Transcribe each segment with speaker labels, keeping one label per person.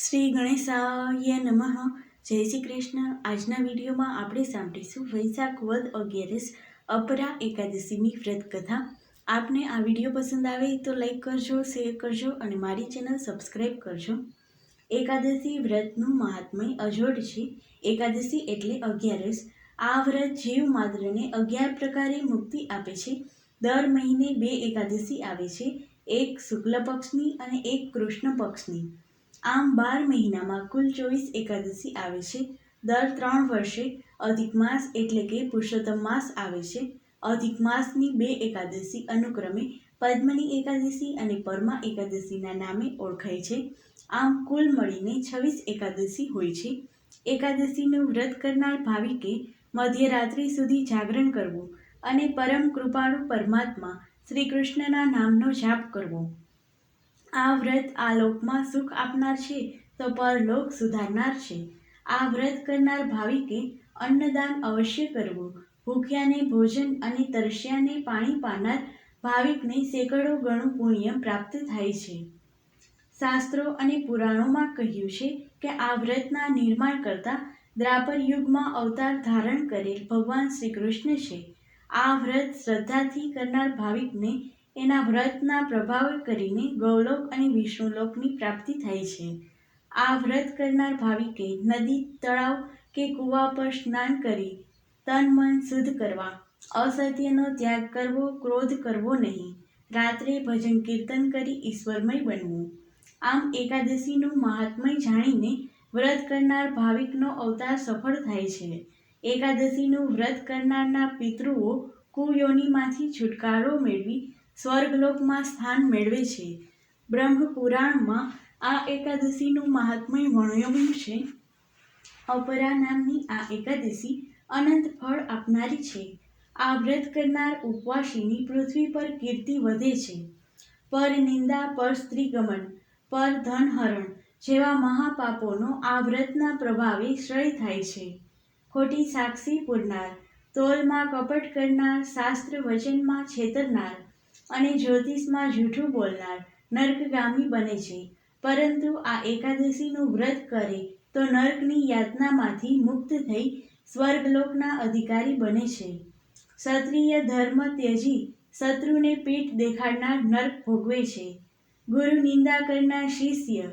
Speaker 1: શ્રી ગણેશાય નમઃ. જય શ્રી કૃષ્ણ. આજના વિડીયોમાં આપણે સાંભળીશું વૈશાખ વદ અગિયારસ અપરા એકાદશીની વ્રત કથા આપને આ વીડિયો પસંદ આવે તો લાઈક કરજો, શેર કરજો અને મારી ચેનલ સબસ્ક્રાઈબ કરજો. એકાદશી વ્રતનું મહાત્મય અજોડ છે. એકાદશી એટલે અગિયારસ. આ વ્રત જીવ માત્રને અગિયાર પ્રકારે મુક્તિ આપે છે. દર મહિને બે એકાદશી આવે છે. એક શુક્લ પક્ષની અને એક કૃષ્ણ પક્ષની. આમ બાર મહિનામાં કુલ ચોવીસ એકાદશી આવે છે. દર ત્રણ વર્ષે અધિક માસ એટલે કે પુરુષોત્તમ માસ આવે છે. અધિક માસની બે એકાદશી અનુક્રમે પદ્મની એકાદશી અને પરમા એકાદશીના નામે ઓળખાય છે. આમ કુલ મળીને છવ્વીસ એકાદશી હોય છે. એકાદશીનું વ્રત કરનાર ભાવિકે મધ્યરાત્રિ સુધી જાગરણ કરવું અને પરમ કૃપાળુ પરમાત્મા શ્રી કૃષ્ણના નામનો જાપ કરવો. આ વ્રત આ લોકમાં સુખ આપનાર છે, તો પરલોક સુધારનાર છે. આ વ્રત કરનાર ભાવિકે અન્નદાન અવશ્ય કરવું. ભૂખ્યાને ભોજન અને તરસ્યાને પાણી પાનાર ભાવિકને સેંકડો ગણું પુણ્ય પ્રાપ્ત થાય છે. શાસ્ત્રો અને પુરાણોમાં કહ્યું છે કે આ વ્રતના નિર્માણ કરતા દ્રાપર યુગમાં અવતાર ધારણ કરેલ ભગવાન શ્રી કૃષ્ણ છે. આ વ્રત શ્રદ્ધાથી કરનાર ભાવિકને એના વ્રતના પ્રભાવ કરીને ગૌલોક અને વિષ્ણુલોકની પ્રાપ્તિ થાય છે. આ વ્રત કરનાર ભાવિકે નદી, તળાવ કે કૂવા પર સ્નાન કરી તન મન શુદ્ધ કરવા, અસત્યનો ત્યાગ કરવો, ક્રોધ કરવો નહીં. રાત્રે ભજન કીર્તન કરી ઈશ્વરમય બનવું. આમ એકાદશીનું મહાત્મય જાણીને વ્રત કરનાર ભાવિકનો અવતાર સફળ થાય છે. એકાદશીનું વ્રત કરનારના પિતૃઓ કુયોનીમાંથી છુટકારો મેળવી સ્વર્ગલોકમાં સ્થાન મેળવે છે. બ્રહ્મ પુરાણમાં આ એકાદશીનું મહાત્મય વર્ણવ્યું છે અપરા નામની આ એકાદશી અનંત ફળ આપનારી છે. આ વ્રત કરનાર ઉપવાસીની પૃથ્વી પર કીર્તિ વધે છે. પર નિંદા, પર સ્ત્રીગમન, પર ધનહરણ જેવા મહાપાપોનો આ વ્રતના પ્રભાવે શ્રય થાય છે. ખોટી સાક્ષી પૂરનાર, તોલમાં કપટ કરનાર, શાસ્ત્ર વચનમાં છેતરનાર અને જ્યોતિષમાં જૂઠું બોલનાર નર્કગામી બને છે. પરંતુ આ એકાદશીનું વ્રત કરે તો નર્કની યાતનામાંથી મુક્ત થઈ સ્વર્ગલોકના અધિકારી બને છે. ક્ષત્રિય ધર્મ ત્યજી શત્રુને પીઠ દેખાડનાર નર્ક ભોગવે છે. ગુરુ નિંદા કરનાર શિષ્ય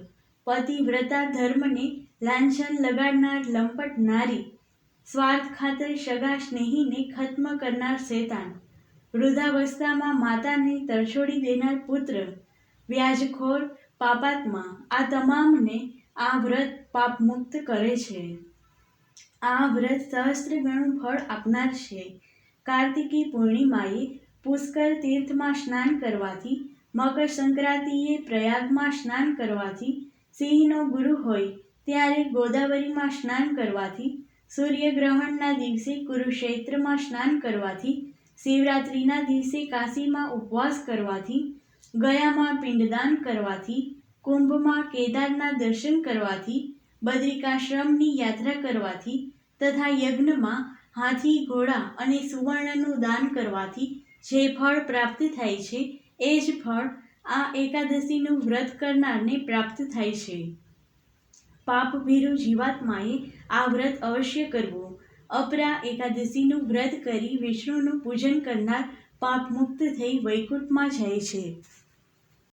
Speaker 1: પતિવ્રતા ધર્મને લાંછન લગાડનાર લંપટ નારી સ્વાર્થ ખાતર સગા સ્નેહીને ખત્મ કરનાર શેતાન વૃદ્ધાવસ્થામાં માતાને તરછોડી દેનાર પુત્ર, વ્યાજખોર પાપાત્મા, આ તમામને આ વ્રત પાપમુક્ત કરે છે. આ વ્રત સહસ્ત્ર ગણું ફળ આપનાર છે. કાર્તિકી પૂર્ણિમાએ પુષ્કર તીર્થમાં સ્નાન કરવાથી મકર સંક્રાંતિએ પ્રયાગમાં સ્નાન કરવાથી સિંહનો ગુરુ હોય, ત્યારે ગોદાવરીમાં સ્નાન કરવાથી, સૂર્યગ્રહણના દિવસે કુરુક્ષેત્રમાં સ્નાન કરવાથી શિવરાત્રિના દિવસે કાશીમાં ઉપવાસ કરવાથી, ગયામાં પિંડદાન કરવાથી, કુંભમાં કેદારના દર્શન કરવાથી, બદ્રિકાશ્રમની યાત્રા કરવાથી તથા યજ્ઞમાં હાથી, ઘોડા અને સુવર્ણનું દાન કરવાથી જે ફળ પ્રાપ્ત થાય છે, એ જ ફળ આ એકાદશીનું વ્રત કરનારને પ્રાપ્ત થાય છે. પાપ ભીરુ જીવાત્માએ આ વ્રત અવશ્ય કરવું. અપરા એકાદશીનું વ્રત કરી વિષ્ણુનું પૂજન કરનાર પાપ મુક્ત થઈ વૈકુંઠમાં જાય છે.